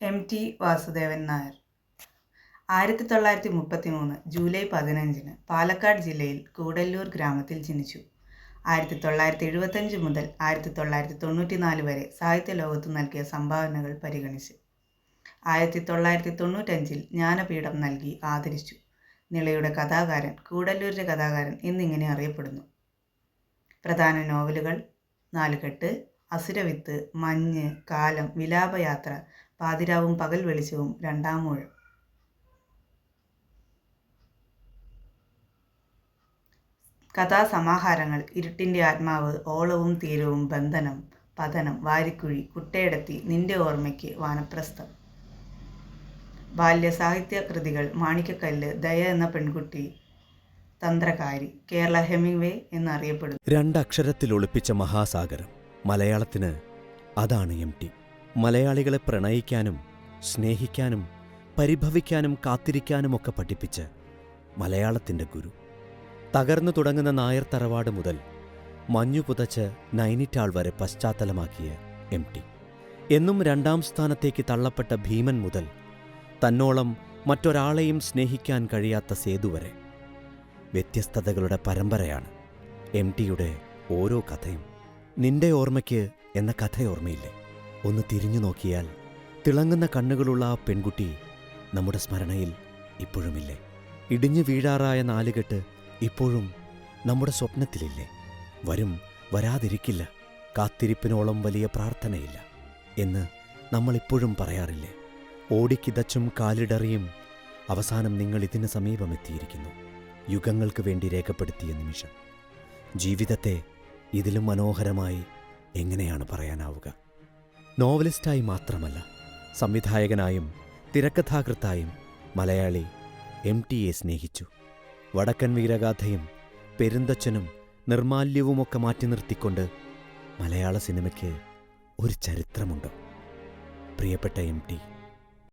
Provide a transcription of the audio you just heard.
M T Vasudevan Nair. ആയിരത്തി തൊള്ളായിരത്തി മുപ്പത്തി മൂന്ന് ജൂലൈ പതിനഞ്ചിന് പാലക്കാട് ജില്ലയിൽ കൂടല്ലൂർ ഗ്രാമത്തിൽ ജനിച്ചു. ആയിരത്തി തൊള്ളായിരത്തി എഴുപത്തഞ്ച് മുതൽ ആയിരത്തി തൊള്ളായിരത്തി തൊണ്ണൂറ്റി നാല് വരെ സാഹിത്യ ലോകത്ത് നൽകിയ സംഭാവനകൾ പരിഗണിച്ച് ആയിരത്തി തൊള്ളായിരത്തി തൊണ്ണൂറ്റഞ്ചിൽ ജ്ഞാനപീഠം നൽകി ആദരിച്ചു. നിളയുടെ കഥാകാരൻ കൂടല്ലൂരിന്റെ കഥാകാരൻ എന്നിങ്ങനെ അറിയപ്പെടുന്നു. പ്രധാന നോവലുകൾ നാലുകെട്ട് അസുരവിത്ത് മഞ്ഞ് കാലം വിലാപയാത്ര പാതിരാവും പകൽ വെളിച്ചവും രണ്ടാം രണ്ടാമൂഴം കഥാസമാഹാരങ്ങൾ ഇരുട്ടിന്റെ ആത്മാവ് ഓളവും തീരവും ബന്ധനം പതനം വാരിക്കുഴി കുട്ടയിടത്തി നിന്റെ ഓർമ്മയ്ക്ക് വാനപ്രസ്ഥം. ബാല്യ സാഹിത്യ കൃതികൾ മാണിക്കക്കല്ല് ദയ എന്ന പെൺകുട്ടി തന്ത്രകാരി കേരള ഹെമിംഗ്വേ എന്നറിയപ്പെടുന്നു. രണ്ടക്ഷരത്തിൽ ഒളിപ്പിച്ച മഹാസാഗരം മലയാളത്തിന് അതാണ് എം ടി. മലയാളികളെ പ്രണയിക്കാനും സ്നേഹിക്കാനും പരിഭവിക്കാനും കാത്തിരിക്കാനുമൊക്കെ പഠിപ്പിച്ച് മലയാളത്തിന്റെ ഗുരു. തകർന്നു തുടങ്ങുന്ന നായർ തറവാട് മുതൽ മഞ്ഞു പുതച്ച് നൈനിറ്റാൾ വരെ പശ്ചാത്തലമാക്കിയ എം ടി. എന്നും രണ്ടാം സ്ഥാനത്തേക്ക് തള്ളപ്പെട്ട ഭീമൻ മുതൽ തന്നോളം മറ്റൊരാളെയും സ്നേഹിക്കാൻ കഴിയാത്ത സേതു വരെ വ്യത്യസ്തതകളുടെ പരമ്പരയാണ് എം ടിയുടെ ഓരോ കഥയും. നിന്റെ ഓർമ്മയ്ക്ക് എന്ന കഥയോർമ്മയില്ലേ? ഒന്ന് തിരിഞ്ഞു നോക്കിയാൽ തിളങ്ങുന്ന കണ്ണുകളുള്ള ആ പെൺകുട്ടി നമ്മുടെ സ്മരണയിൽ ഇപ്പോഴുമില്ലേ? ഇടിഞ്ഞു വീഴാറായ നാലുകെട്ട് ഇപ്പോഴും നമ്മുടെ സ്വപ്നത്തിലില്ലേ? വരും വരാതിരിക്കില്ല. കാത്തിരിപ്പിനോളം വലിയ പ്രാർത്ഥനയില്ല എന്ന് നമ്മളിപ്പോഴും പറയാറില്ലേ? ഓടിക്കിതച്ചും കാലിടറിയും അവസാനം നിങ്ങൾ ഇതിന് സമീപമെത്തിയിരിക്കുന്നു യുഗങ്ങൾക്ക് വേണ്ടി രേഖപ്പെടുത്തിയ നിമിഷം. ജീവിതത്തെ ഇതിലും മനോഹരമായി എങ്ങനെയാണ് പറയാനാവുക? നോവലിസ്റ്റായി മാത്രമല്ല സംവിധായകനായും തിരക്കഥാകൃത്തായും മലയാളി എം ടിയെ സ്നേഹിച്ചു. വടക്കൻ വീരഗാഥയും പെരുന്തച്ഛനും നിർമാല്യവുമൊക്കെ മാറ്റി നിർത്തിക്കൊണ്ട് മലയാള സിനിമയ്ക്ക് ഒരു ചരിത്രമുണ്ട്. പ്രിയപ്പെട്ട എം ടി